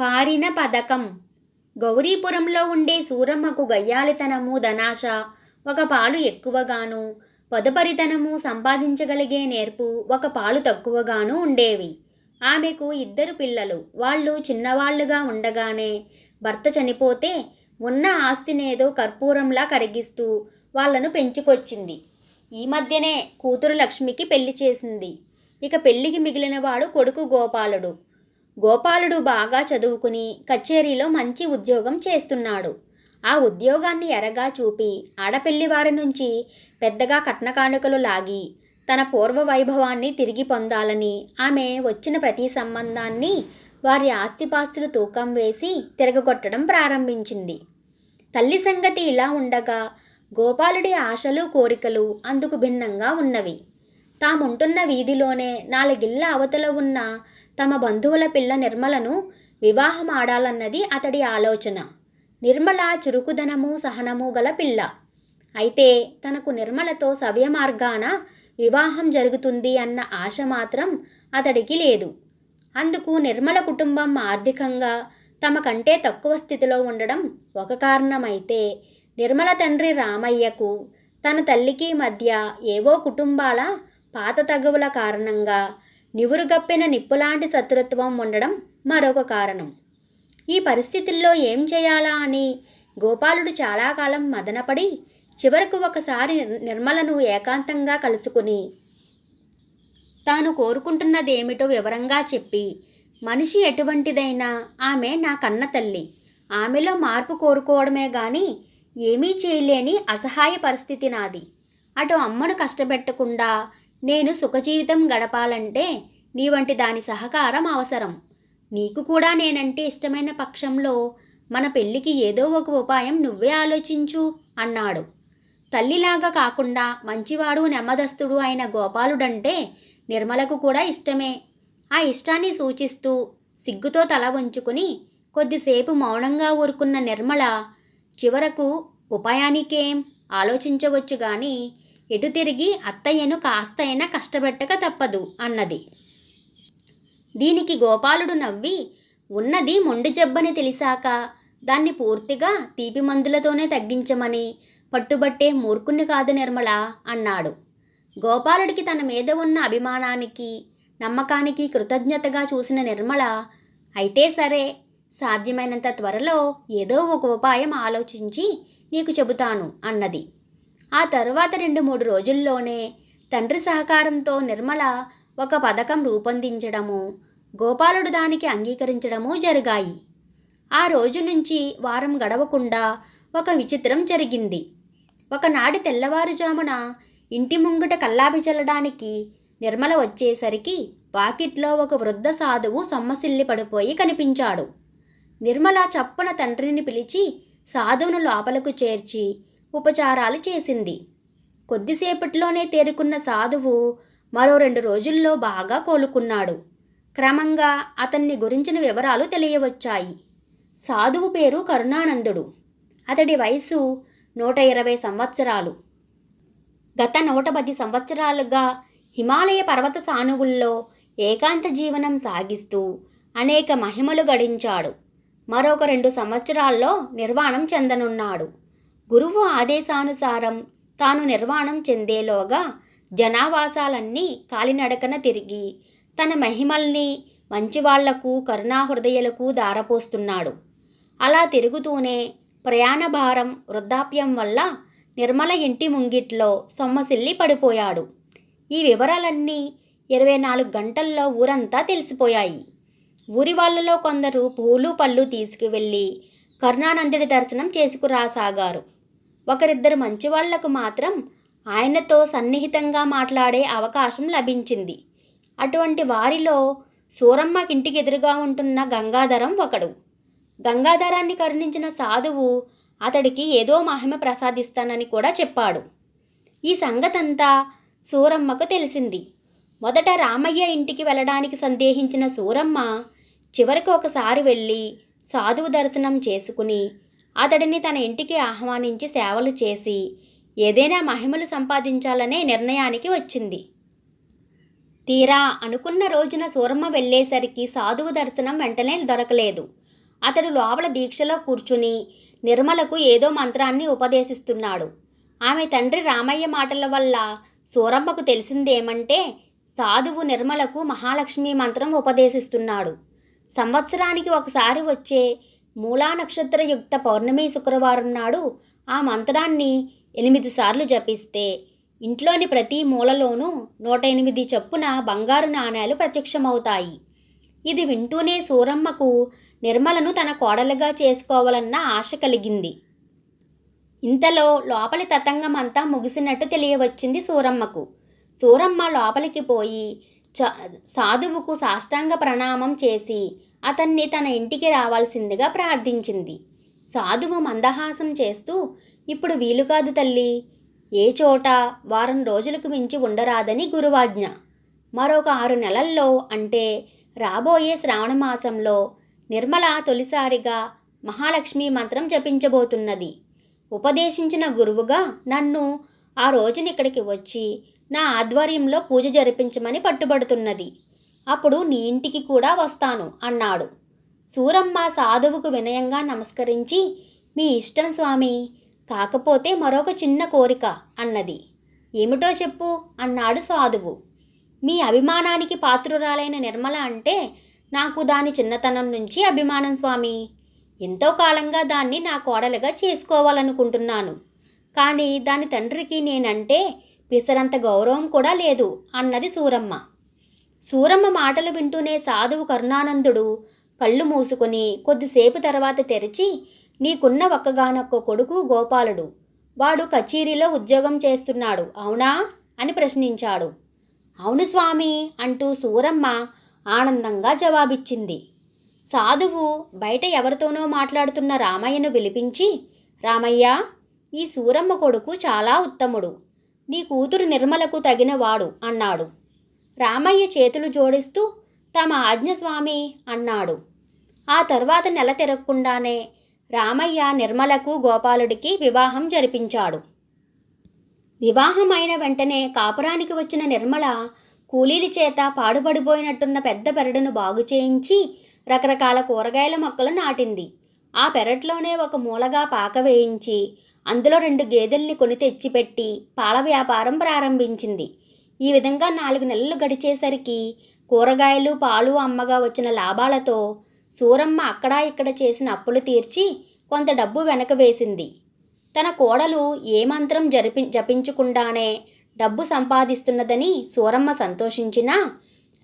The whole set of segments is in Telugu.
పారిన పథకం. గౌరీపురంలో ఉండే సూరమ్మకు గయ్యాలితనము ధనాశ. ఒక పాలు ఎక్కువగాను పొదపరితనము సంపాదించగలిగే నేర్పు ఒక పాలు తక్కువగాను ఉండేవి. ఆమెకు ఇద్దరు పిల్లలు. వాళ్ళు చిన్నవాళ్ళుగా ఉండగానే భర్త చనిపోతే ఉన్న ఆస్తినేదో కర్పూరంలా కరిగిస్తూ వాళ్ళను పెంచుకొచ్చింది. ఈ మధ్యనే కూతురు లక్ష్మికి పెళ్ళి చేసింది. ఇక పెళ్ళికి మిగిలినవాడు కొడుకు గోపాలుడు. గోపాలుడు బాగా చదువుకుని కచేరీలో మంచి ఉద్యోగం చేస్తున్నాడు. ఆ ఉద్యోగాన్ని ఎరగా చూపి ఆడపెళ్ళి వారి నుంచి పెద్దగా కట్నకానుకలు లాగి తన పూర్వ వైభవాన్ని తిరిగి పొందాలని ఆమె వచ్చిన ప్రతి సంబంధాన్ని వారి ఆస్తిపాస్తులు తూకం వేసి తిరగగొట్టడం ప్రారంభించింది. తల్లి సంగతి ఇలా ఉండగా గోపాలుడి ఆశలు కోరికలు అందుకు భిన్నంగా ఉన్నవి. తాముంటున్న వీధిలోనే నాలుగిళ్ళ అవతల ఉన్న తమ బంధువుల పిల్ల నిర్మలను వివాహం ఆడాలన్నది అతడి ఆలోచన. నిర్మల చురుకుదనము సహనము గల పిల్ల. అయితే తనకు నిర్మలతో సవ్య మార్గాన వివాహం జరుగుతుంది అన్న ఆశ మాత్రం అతడికి లేదు. అందుకు నిర్మల కుటుంబం ఆర్థికంగా తమ కంటే తక్కువ స్థితిలో ఉండడం ఒక కారణమైతే నిర్మల తండ్రి రామయ్యకు తన తల్లికి మధ్య ఏవో కుటుంబాల పాత తగువుల కారణంగా నివురుగప్పిన నిప్పులాంటి శత్రుత్వం ఉండడం మరొక కారణం. ఈ పరిస్థితుల్లో ఏం చేయాలా అని గోపాలుడు చాలా కాలం మదనపడి చివరకు ఒకసారి నిర్మలను ఏకాంతంగా కలుసుకుని తాను కోరుకుంటున్నది ఏమిటో వివరంగా చెప్పి మనిషి ఎటువంటిదైనా ఆమె నా కన్న తల్లి. ఆమెలో మార్పు కోరుకోవడమే గాని ఏమీ చేయలేని అసహాయ పరిస్థితి నాది. అటు అమ్మను కష్టపెట్టకుండా నేను సుఖజీవితం గడపాలంటే నీ వంటి దాని సహకారం అవసరం. నీకు కూడా నేనంటే ఇష్టమైన పక్షంలో మన పెళ్ళికి ఏదో ఒక ఉపాయం నువ్వే ఆలోచించు అన్నాడు. తల్లిలాగా కాకుండా మంచివాడు నెమ్మదస్తుడు అయిన గోపాలుడంటే నిర్మలకు కూడా ఇష్టమే. ఆ ఇష్టాన్ని సూచిస్తూ సిగ్గుతో తల వంచుకుని కొద్దిసేపు మౌనంగా ఊరుకున్న నిర్మల చివరకు ఉపాయానికేం? ఆలోచించవచ్చు కానీ ఎటు తిరిగి అత్తయ్యను కాస్తైనా కష్టపెట్టక తప్పదు అన్నది. దీనికి గోపాలుడు నవ్వి ఉన్నది మొండి జబ్బని తెలిసాక దాన్ని పూర్తిగా తీపి మందులతోనే తగ్గించమని పట్టుబట్టే మూర్ఖుని కాదు నిర్మల అన్నాడు. గోపాలుడికి తన మీద ఉన్న అభిమానానికి నమ్మకానికి కృతజ్ఞతగా చూసిన నిర్మల అయితే సరే సాధ్యమైనంత త్వరలో ఏదో ఒక ఉపాయం ఆలోచించి నీకు చెబుతాను అన్నది. ఆ తరువాత రెండు మూడు రోజుల్లోనే తండ్రి సహకారంతో నిర్మల ఒక పథకం రూపొందించడము గోపాలుడు దానికి అంగీకరించడము జరిగాయి. ఆ రోజు నుంచి వారం గడవకుండా ఒక విచిత్రం జరిగింది. ఒకనాటి తెల్లవారుజామున ఇంటి ముంగిట కల్లాపి చల్లడానికి నిర్మల వచ్చేసరికి వాకిట్లో ఒక వృద్ధ సాధువు సొమ్మసిల్లి పడిపోయి కనిపించాడు. నిర్మల చప్పున తండ్రిని పిలిచి సాధువును లోపలకు చేర్చి ఉపచారాలు చేసింది. కొద్దిసేపట్లోనే తేరుకున్న సాధువు మరో రెండు రోజుల్లో బాగా కోలుకున్నాడు. క్రమంగా అతన్ని గురించిన వివరాలు తెలియవచ్చాయి. సాధువు పేరు కరుణానందుడు. అతడి వయసు నూట ఇరవై సంవత్సరాలు. గత నూట పది సంవత్సరాలుగా హిమాలయ పర్వత సానువుల్లో ఏకాంత జీవనం సాగిస్తూ అనేక మహిమలు గడించాడు. మరొక రెండు సంవత్సరాల్లో నిర్వాణం చెందనున్నాడు. గురువు ఆదేశానుసారం తాను నిర్వాణం చెందేలోగా జనావాసాలన్నీ కాలినడకన తిరిగి తన మహిమల్ని మంచివాళ్ళకు కరుణాహృదయులకు దారపోస్తున్నాడు అలా తిరుగుతూనే ప్రయాణ భారం వృద్ధాప్యం వల్ల నిర్మల ఇంటి ముంగిట్లో సొమ్మసిల్లి పడిపోయాడు. ఈ వివరాలన్నీ ఇరవై నాలుగు గంటల్లో ఊరంతా తెలిసిపోయాయి. ఊరి వాళ్ళలో కొందరు పూలు పళ్ళు తీసుకువెళ్ళి కరుణానందుడి దర్శనం చేసుకురాసాగారు. ఒకరిద్దరు మంచివాళ్ళకు మాత్రం ఆయనతో సన్నిహితంగా మాట్లాడే అవకాశం లభించింది. అటువంటి వారిలో సూరమ్మకింటికి ఎదురుగా ఉంటున్న గంగాధరం ఒకడు. గంగాధరాన్ని కరుణించిన సాధువు అతడికి ఏదో మహిమ ప్రసాదిస్తానని కూడా చెప్పాడు. ఈ సంగతంతా సూరమ్మకు తెలిసింది. మొదట రామయ్య ఇంటికి వెళ్ళడానికి సందేహించిన సూరమ్మ చివరికి ఒకసారి వెళ్ళి సాధువు దర్శనం చేసుకుని అతడిని తన ఇంటికి ఆహ్వానించి సేవలు చేసి ఏదైనా మహిమలు సంపాదించాలనే నిర్ణయానికి వచ్చింది. తీరా అనుకున్న రోజున సూరమ్మ వెళ్ళేసరికి సాధువు దర్శనం వెంటనే దొరకలేదు. అతడు లోపల దీక్షలో కూర్చుని నిర్మలకు ఏదో మంత్రాన్ని ఉపదేశిస్తున్నాడు. ఆమె తండ్రి రామయ్య మాటల వల్ల సూరమ్మకు తెలిసిందేమంటే సాధువు నిర్మలకు మహాలక్ష్మి మంత్రం ఉపదేశిస్తున్నాడు. సంవత్సరానికి ఒకసారి వచ్చే మూలా నక్షత్రయుక్త పౌర్ణమి శుక్రవారం నాడు ఆ మంత్రాన్ని ఎనిమిది సార్లు జపిస్తే ఇంట్లోని ప్రతి మూలలోనూ నూట ఎనిమిది చొప్పున బంగారు నాణేలు ప్రత్యక్షమవుతాయి. ఇది వింటూనే సూరమ్మకు నిర్మలను తన కోడలుగా చేసుకోవాలన్న ఆశ కలిగింది. ఇంతలో లోపలి తతంగం అంతా ముగిసినట్టు తెలియవచ్చింది సూరమ్మకు. సూరమ్మ లోపలికి పోయి చ సాధువుకు సాష్టాంగ ప్రణామం చేసి అతన్ని తన ఇంటికి రావాల్సిందిగా ప్రార్థించింది. సాధువు మందహాసం చేస్తూ ఇప్పుడు వీలు కాదు తల్లి ఏ చోట వారం రోజులకు మించి ఉండరాదని గురువాజ్ఞ. మరొక ఆరు నెలల్లో అంటే రాబోయే శ్రావణ మాసంలో నిర్మల తొలిసారిగా మహాలక్ష్మి మంత్రం జపించబోతున్నది. ఉపదేశించిన గురువుగా నన్ను ఆ రోజున ఇక్కడికి వచ్చి నా ఆధ్వర్యంలో పూజ జరిపించమని పట్టుబడుతున్నది. అప్పుడు నీ ఇంటికి కూడా వస్తాను అన్నాడు. సూరమ్మ సాధువుకు వినయంగా నమస్కరించి మీ ఇష్టం స్వామి కాకపోతే మరొక చిన్న కోరిక అన్నది. ఏమిటో చెప్పు అన్నాడు సాధువు. మీ అభిమానానికి పాత్రురాలైన నిర్మల అంటే నాకు దాని చిన్నతనం నుంచి అభిమానం స్వామి. ఎంతో కాలంగా దాన్ని నా కోడలుగా చేసుకోవాలనుకుంటున్నాను. కానీ దాని తండ్రికి నేనంటే పిసరంత గౌరవం కూడా లేదు అన్నది సూరమ్మ. సూరమ్మ మాటలు వింటూనే సాధువు కరుణానందుడు కళ్ళు మూసుకొని కొద్దిసేపు తర్వాత తెరిచి నీకున్న ఒక్కగానొక్క కొడుకు గోపాలుడు. వాడు కచేరీలో ఉద్యోగం చేస్తున్నాడు అవునా అని ప్రశ్నించాడు. అవును స్వామి అంటూ సూరమ్మ ఆనందంగా జవాబిచ్చింది. సాధువు బయట ఎవరితోనో మాట్లాడుతున్న రామయ్యను పిలిపించి రామయ్య ఈ సూరమ్మ కొడుకు చాలా ఉత్తముడు. నీ కూతురు నిర్మలకు తగినవాడు అన్నాడు. రామయ్య చేతులు జోడిస్తూ తమ ఆజ్ఞ స్వామి అన్నాడు. ఆ తర్వాత నెల తిరగకుండానే రామయ్య నిర్మలకు గోపాలుడికి వివాహం జరిపించాడు. వివాహమైన వెంటనే కాపురానికి వచ్చిన నిర్మల కూలీల చేత పాడుపడిపోయినట్టున్న పెద్ద పెరడును బాగు చేయించి రకరకాల కూరగాయల మొక్కలు నాటింది. ఆ పెరట్లోనే ఒక మూలగా పాక వేయించి అందులో రెండు గేదెల్ని కొని తెచ్చిపెట్టి పాల వ్యాపారం ప్రారంభించింది. ఈ విధంగా నాలుగు నెలలు గడిచేసరికి కూరగాయలు పాలు అమ్మగా వచ్చిన లాభాలతో సూరమ్మ అక్కడా ఇక్కడ చేసిన అప్పులు తీర్చి కొంత డబ్బు వెనక వేసింది. తన కోడలు ఏ మంత్రం జరిపి జపించకుండానే డబ్బు సంపాదిస్తున్నదని సూరమ్మ సంతోషించినా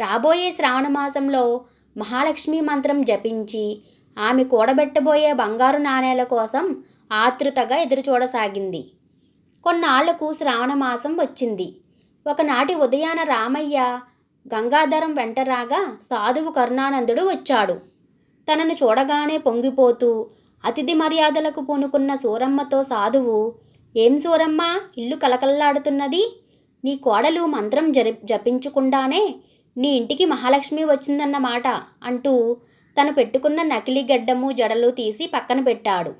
రాబోయే శ్రావణ మాసంలో మహాలక్ష్మి మంత్రం జపించి ఆమె కూడబెట్టబోయే బంగారు నాణేల కోసం ఆతృతగా ఎదురుచూడసాగింది. కొన్నాళ్ళకు శ్రావణ మాసం వచ్చింది. ఒకనాటి ఉదయాన రామయ్య గంగాధరం వెంట రాగా సాధువు కరుణానందుడు వచ్చాడు. తనను చూడగానే పొంగిపోతూ అతిథి మర్యాదలకు పూనుకున్న సూరమ్మతో సాధువు ఏం సూరమ్మ ఇల్లు కలకల్లాడుతున్నది నీ కోడలు మంత్రం జరి జపించకుండానే నీ ఇంటికి మహాలక్ష్మి వచ్చిందన్నమాట అంటూ తను పెట్టుకున్న నకిలీ గడ్డము జడలు తీసి పక్కన పెట్టాడు.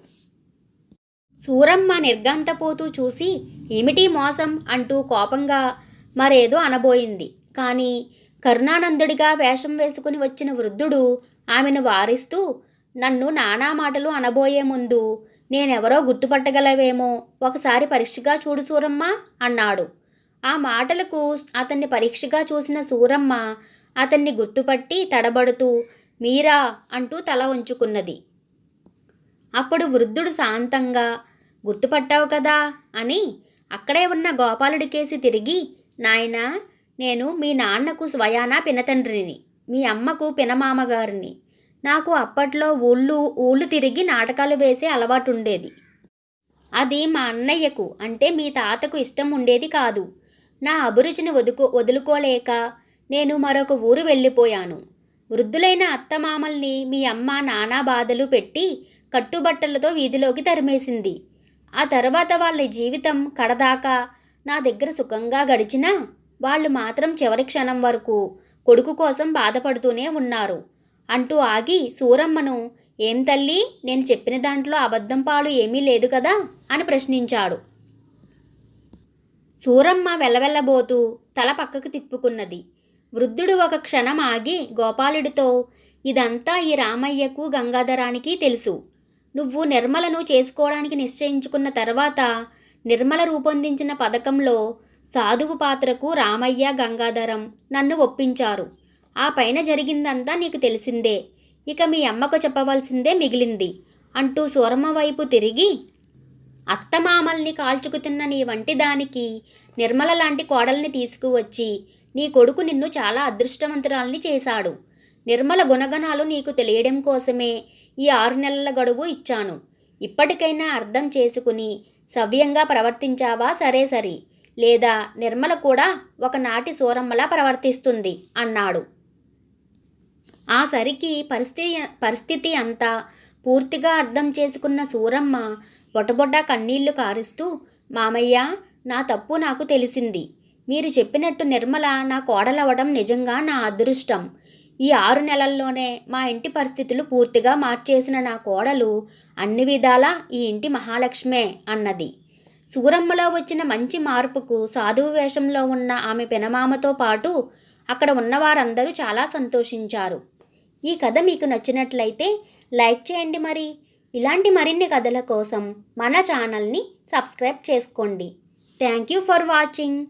సూరమ్మ నిర్గాంతపోతూ చూసి ఏమిటి మోసం? అంటూ కోపంగా మరేదో అనబోయింది. కానీ కరుణానందుడిగా వేషం వేసుకుని వచ్చిన వృద్ధుడు ఆమెను వారిస్తూ నన్ను నానా మాటలు అనబోయే ముందు నేనెవరో గుర్తుపట్టగలవేమో ఒకసారి పరీక్షగా చూడు సూరమ్మ అన్నాడు. ఆ మాటలకు అతన్ని పరీక్షగా చూసిన సూరమ్మ అతన్ని గుర్తుపట్టి తడబడుతూ మీరా అంటూ తల ఉంచుకున్నది అప్పుడు వృద్ధుడు శాంతంగా గుర్తుపట్టావు కదా అని అక్కడే ఉన్న గోపాలుడికేసి తిరిగి నాయనా నేను మీ నాన్నకు స్వయానా పినతండ్రిని మీ అమ్మకు పినమామగారిని. నాకు అప్పట్లో ఊళ్ళు ఊళ్ళు తిరిగి నాటకాలు వేసే అలవాటు ఉండేది అది మా అన్నయ్యకు అంటే మీ తాతకు ఇష్టం ఉండేది కాదు. నా అభిరుచిని వదుకో వదులుకోలేక నేను మరొక ఊరు వెళ్ళిపోయాను. వృద్ధులైన అత్తమామల్ని మీ అమ్మ నానా బాధలు పెట్టి కట్టుబట్టలతో వీధిలోకి తరిమేసింది. ఆ తర్వాత వాళ్ళ జీవితం కడదాకా నా దగ్గర సుఖంగా గడిచినా వాళ్ళు మాత్రం చివరి క్షణం వరకు కొడుకు కోసం బాధపడుతూనే ఉన్నారు. అంటూ ఆగి సూరమ్మను ఏం తల్లి నేను చెప్పిన దాంట్లో అబద్ధం పాలు ఏమీ లేదు కదా అని ప్రశ్నించాడు. సూరమ్మ వెళ్ళవెళ్ళబోతూ తల పక్కకు తిప్పుకున్నది. వృద్ధుడు ఒక క్షణం ఆగి గోపాలుడితో ఇదంతా ఈ రామయ్యకు గంగాధరానికి తెలుసు. నువ్వు నిర్మలను చేసుకోవడానికి నిశ్చయించుకున్న తర్వాత నిర్మల రూపొందించిన పథకంలో సాధువు పాత్రకు రామయ్య గంగాధరం నన్ను ఒప్పించారు. ఆ పైన జరిగిందంతా నీకు తెలిసిందే. ఇక మీ అమ్మకు చెప్పవలసిందే మిగిలింది అంటూ సూరమ్మ వైపు తిరిగి అత్తమామల్ని కాల్చుకుతున్న నీ వంటి దానికి నిర్మల లాంటి కోడల్ని తీసుకువచ్చి నీ కొడుకు నిన్ను చాలా అదృష్టవంతురాల్ని చేశాడు. నిర్మల గుణగణాలు నీకు తెలియడం కోసమే ఈ ఆరు నెలల గడువు ఇచ్చాను. ఇప్పటికైనా అర్థం చేసుకుని సవ్యంగా ప్రవర్తించావా? సరే సరి. లేదా నిర్మల కూడా ఒకనాటి సూరమ్మలా ప్రవర్తిస్తుంది అన్నాడు. ఆ సరికి పరిస్థితి పరిస్థితి అంతా పూర్తిగా అర్థం చేసుకున్న సూరమ్మ బొటబొడ్డ కన్నీళ్ళు కారుస్తూ మామయ్య నా తప్పు నాకు తెలిసింది. మీరు చెప్పినట్టు నిర్మల నా కోడలవడం నిజంగా నా అదృష్టం. ఈ ఆరు నెలల్లోనే మా ఇంటి పరిస్థితులు పూర్తిగా మార్చేసిన నా కోడలు అన్ని విధాలా ఈ ఇంటి మహాలక్ష్మే అన్నది. సూరమ్మలో వచ్చిన మంచి మార్పుకు సాధువు వేషంలో ఉన్న ఆమె పెనమామతో పాటు అక్కడ ఉన్న వారందరూ చాలా సంతోషించారు. ఈ కథ మీకు నచ్చినట్లయితే లైక్ చేయండి మరి. ఇలాంటి మరిన్ని కథల కోసం మన ఛానల్ని సబ్స్క్రైబ్ చేసుకోండి. Thank you for watching.